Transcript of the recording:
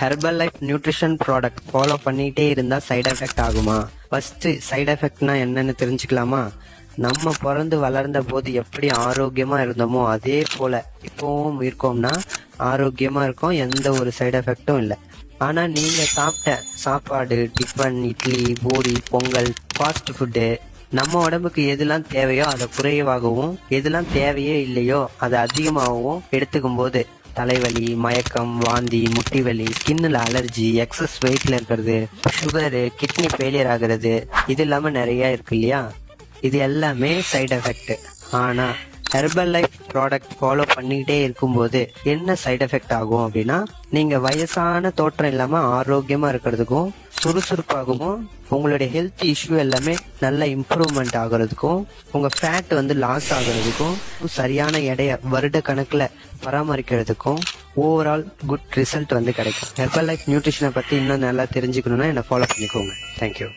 Herbal life nutrition product follow பண்ணிட்டே இருந்தா side effect ஆகுமா? ஃபர்ஸ்ட் சைடு எஃபெக்ட்னா என்னன்னு தெரிஞ்சுக்கலாமா? நம்ம பிறந்து வளர்ந்த போது எப்படி ஆரோக்கியமா இருந்தோமோ அதே போல இப்பவும் இருக்கோம்னா ஆரோக்கியமா இருக்கோம் எந்த ஒரு சைடு எஃபெக்டும் இல்லை. ஆனா நீங்க சாப்பிட்ட சாப்பாடு tiffin idli puri pongal fast food நம்ம உடம்புக்கு எதெல்லாம் தேவையோ அதை குறைவாகவும் எதெல்லாம் தேவையே இல்லையோ அதை அதிகமாகவும் எடுத்துக்கும் போது தலைவலி மயக்கம் வாந்தி முட்டி வலி ஸ்கின்னுல அலர்ஜி எக்ஸஸ் வெயிட்ல இருக்கிறது சுகரு கிட்னி ஃபெயிலியர் ஆகுறது இது இல்லாம நிறைய இருக்கு இல்லையா? இது எல்லாமே சைடு எஃபெக்ட் ஆனா ஹெர்பல் லைஃப் ப்ராடக்ட் ஃபாலோ பண்ணிக்கிட்டே இருக்கும்போது என்ன சைடு எஃபெக்ட் ஆகும் அப்படின்னா நீங்க வயசான தோற்றம் இல்லாம ஆரோக்கியமா இருக்கிறதுக்கும் சுறுசுறுப்பாகவும் உங்களுடைய ஹெல்த் இஷ்யூ எல்லாமே நல்ல இம்ப்ரூவ்மெண்ட் ஆகுறதுக்கும் உங்க ஃபேட் வந்து லாஸ் ஆகிறதுக்கும் சரியான எடைய வருட கணக்குல பராமரிக்கிறதுக்கும் ஓவரால் குட் ரிசல்ட் வந்து கிடைக்கும். ஹெர்பல் லைஃப் நியூட்ரிஷனை பத்தி இன்னும் நல்லா தெரிஞ்சுக்கணும்னா என்ன ஃபாலோ பண்ணிக்கோங்க. தேங்க்யூ